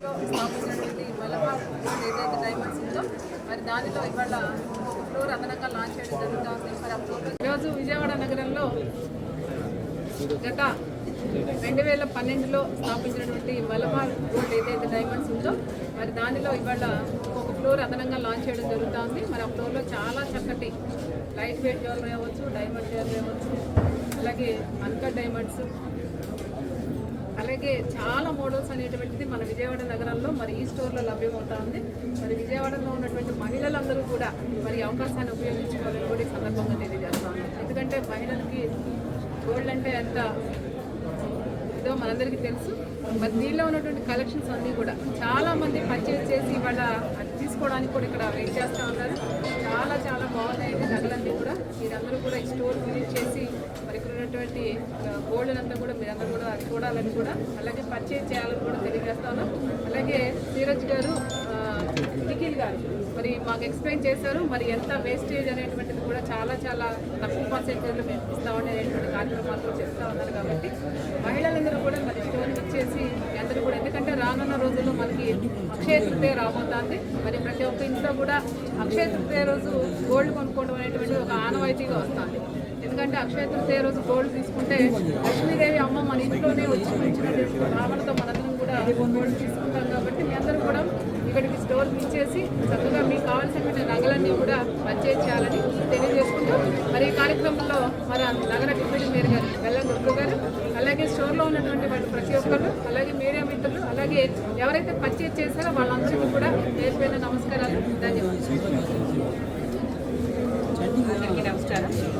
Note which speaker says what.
Speaker 1: స్థాపించినటువంటి మలబార్ ఏదైతే డైమండ్స్ ఉందో మరి దానిలో ఇవాళ ఫ్లోర్ అదనంగా లాంచ్ చేయడం జరుగుతుంది మరి ఆ ఫ్లోర్ ఈరోజు విజయవాడ నగరంలో గత రెండు వేల పన్నెండులో స్థాపించినటువంటి మలబార్ గోల్డ్ ఏదైతే డైమండ్స్ ఉందో మరి దానిలో ఇవాళ ఒక ఫ్లోర్ అదనంగా లాంచ్ చేయడం జరుగుతుంది. మరి ఆ ఫ్లోర్లో చాలా చక్కటి లైట్ వెయిట్ జ్యువెలరీ అవ్వచ్చు డైమండ్ జ్యువెలరీ అవ్వచ్చు అలాగే అన్కట్ డైమండ్స్ అలాగే చాలా మోడల్స్ అనేటువంటిది మన విజయవాడ నగరంలో మరి ఈ స్టోర్లో లభ్యమవుతా ఉంది. మరి విజయవాడలో ఉన్నటువంటి మహిళలందరూ కూడా మరి అవకాశాన్ని ఉపయోగించుకోవాలని కూడా ఈ సందర్భంగా తెలియజేస్తాను ఎందుకంటే మహిళలకి గోల్డ్ అంటే ఎంత ఇదో మనందరికీ తెలుసు. మరి దీనిలో ఉన్నటువంటి కలెక్షన్స్ అన్నీ కూడా చాలా మంది పర్చేజ్ చేసి ఇవాళ తీసుకోవడానికి కూడా ఇక్కడ వెయిట్ చేస్తూ ఉన్నారు. చాలా చాలా బాగున్నాయి నగలన్నీ కూడా. మీరందరూ కూడా ఈ స్టోర్ విజిట్ చేసి మరి ఇక్కడ ఉన్నటువంటి గోల్డ్ అంతా కూడా మీరందరూ కూడా చూడాలని కూడా అలాగే పర్చేజ్ చేయాలని కూడా తెలియజేస్తాను. అలాగే సీరజ్ గారు నిఖిల్ గారు మరి మాకు ఎక్స్ప్లెయిన్ చేశారు. మరి ఎంత వేస్టేజ్ అనేటువంటిది కూడా చాలా చాలా తక్కువ పర్సెంటేజ్లో మేము ఇస్తామని అనేటువంటి కార్యక్రమాలు చేస్తూ ఉన్నారు కాబట్టి మహిళలందరూ కూడా మరి స్టోన్ వచ్చేసి అందరూ కూడా ఎందుకంటే రానున్న రోజుల్లో మనకి అక్షయ తృతీయ రాబోతుంది. మరి ప్రతి ఒక్క ఇంట్లో కూడా అక్షయ తృతీయ రోజు గోల్డ్ కొనుక్కోవడం అనేటువంటి ఒక ఆనవాయితీగా వస్తుంది. ఎందుకంటే అక్షయ తృతీయ రోజు గోల్డ్ తీసుకుంటే లక్ష్మీదేవి అమ్మ మన ఇంట్లోనే వచ్చి ఇచ్చినటువంటి భావనతో మనందరం కూడా గోల్డ్ తీసుకుంటాం కాబట్టి మీ అందరూ కూడా ఇక్కడికి స్టోర్ ఇచ్చేసి చక్కగా మీకు కావాల్సినటువంటి నగలన్నీ కూడా పర్చేజ్ చేయాలని తెలియజేసుకుంటూ మరి ఈ కార్యక్రమంలో మన నగర డిప్యూటీ మేయర్ గారు బెల్లం గుర్తు గారు అలాగే స్టోర్లో ఉన్నటువంటి వాళ్ళు ప్రతి ఒక్కరు అలాగే మీడియా మిత్రులు అలాగే ఎవరైతే పర్చేజ్ చేశారో వాళ్ళందరికీ కూడా పేరు నమస్కారాలు. ధన్యవాదాలు.
Speaker 2: అందరికీ నమస్కారం.